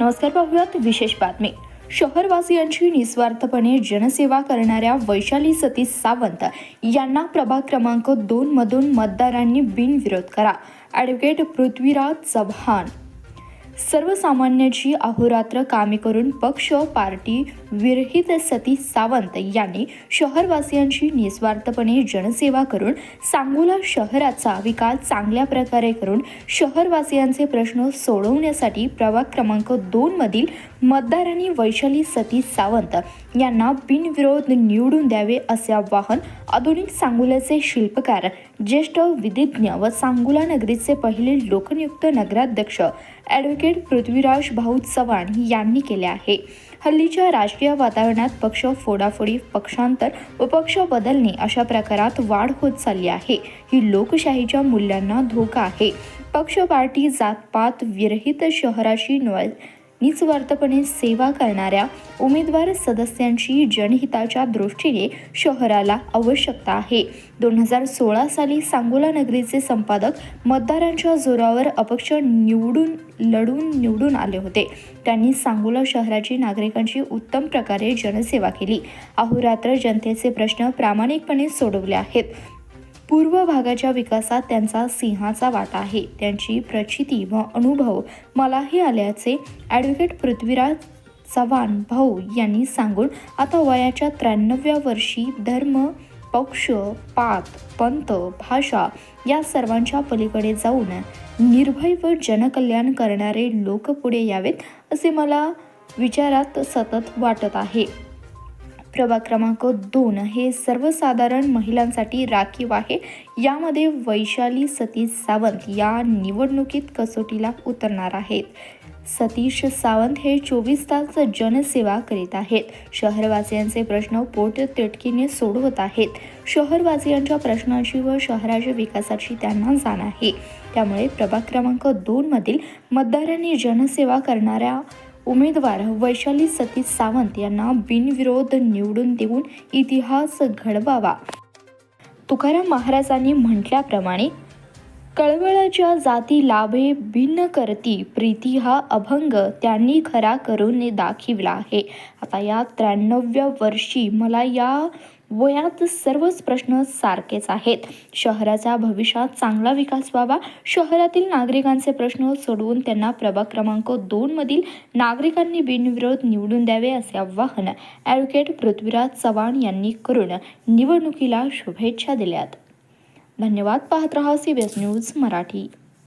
नमस्कार पाहूयात विशेष बातमी. शहरवासियांची निस्वार्थपणे जनसेवा करणाऱ्या वैशाली सतीश सावंत यांना प्रभाग क्रमांक दोन मधून मतदारांनी बिनविरोध करा. ॲडव्होकेट पृथ्वीराज चव्हाण. सर्वसामान्याची अहोरात्र कामे करून पक्ष पार्टी विरहित सती सावंत यांनी शहरवासियांची निस्वार्थपणे जनसेवा करून सांगोला शहराचा विकास चांगल्या प्रकारे करून शहरवासियांचे प्रश्न सोडवण्यासाठी प्रभाग क्रमांक दोनमधील मतदारांनी वैशाली सतीश सावंत यांना बिनविरोध निवडून द्यावे असे आवाहन आधुनिक सांगोल्याचे शिल्पकार ज्येष्ठ विधिज्ञ व सांगोला नगरीचे पहिले लोकनियुक्त नगराध्यक्ष ॲडव्होकेट पृथ्वीराज भाऊ चव्हाण यांनी केले आहे. हल्लीच्या राजकीय वातावरणात पक्ष फोडाफोडी पक्षांतर व पक्ष बदलणे अशा प्रकारात वाढ होत चालली आहे. ही लोकशाहीच्या मूल्यांना धोका आहे. पक्ष पार्टी जातपात विरहित शहराशी नव्हे निस्वार्थपणे सेवा करणाऱ्या उमेदवार सदस्यांची जनहिताच्या दृष्टीने शहराला आवश्यकता आहे. दोन हजार सोळा साली सांगोला नगरीचे संपादक मतदारांच्या जोरावर अपक्ष निवडून लढून निवडून आले होते. त्यांनी सांगोला शहराची नागरिकांची उत्तम प्रकारे जनसेवा केली. अहोरात्र जनतेचे प्रश्न प्रामाणिकपणे सोडवले आहेत. पूर्व भागाच्या विकासात त्यांचा सिंहाचा वाटा आहे. त्यांची प्रचिती व अनुभव मलाही आल्याचे ॲडव्होकेट पृथ्वीराज चव्हाण भाऊ यांनी सांगून आता वयाच्या त्र्याण्णव्या वर्षी धर्म पक्ष पात पंत भाषा या सर्वांच्या पलीकडे जाऊन निर्भय व जनकल्याण करणारे लोक पुढे यावेत असे मला विचारात सतत वाटत आहे. प्रभाग क्रमांक दोन हे सर्वसाधारण महिलांसाठी राखीव आहे. यामध्ये वैशाली सतीश सावंत या निवडणुकीत कसोटीला उतरणार आहेत. सतीश सावंत हे चोवीस तास जनसेवा करीत आहेत. शहरवासियांचे प्रश्न पोट तिटकीने सोडवत आहेत. शहरवासियांच्या प्रश्नांची व शहराच्या विकासाची त्यांना जाण आहे. त्यामुळे प्रभाग क्रमांक दोन मधील मतदारांनी जनसेवा करणाऱ्या उमेदवार वैशाली सतीश सावंत यांना बिनविरोध निवडून देऊन इतिहास घडवावा. तुकाराम महाराजांनी म्हटल्याप्रमाणे कळवळाच्या जाती लाभे भिन्न करती प्रीती हा अभंग त्यांनी खरा करून दाखविला आहे. आता या त्र्याण्णव्या वर्षी मला या वयात सर्वच प्रश्न सारखेच आहेत. शहराचा भविष्यात चांगला विकास व्हावा शहरातील नागरिकांचे प्रश्न सोडवून त्यांना प्रभाग क्रमांक दोनमधील नागरिकांनी बिनविरोध निवडून द्यावे असे आवाहन ॲडव्होकेट पृथ्वीराज चव्हाण यांनी करून निवडणुकीला शुभेच्छा दिल्यात. धन्यवाद. पाहत रहा सी न्यूज मराठी.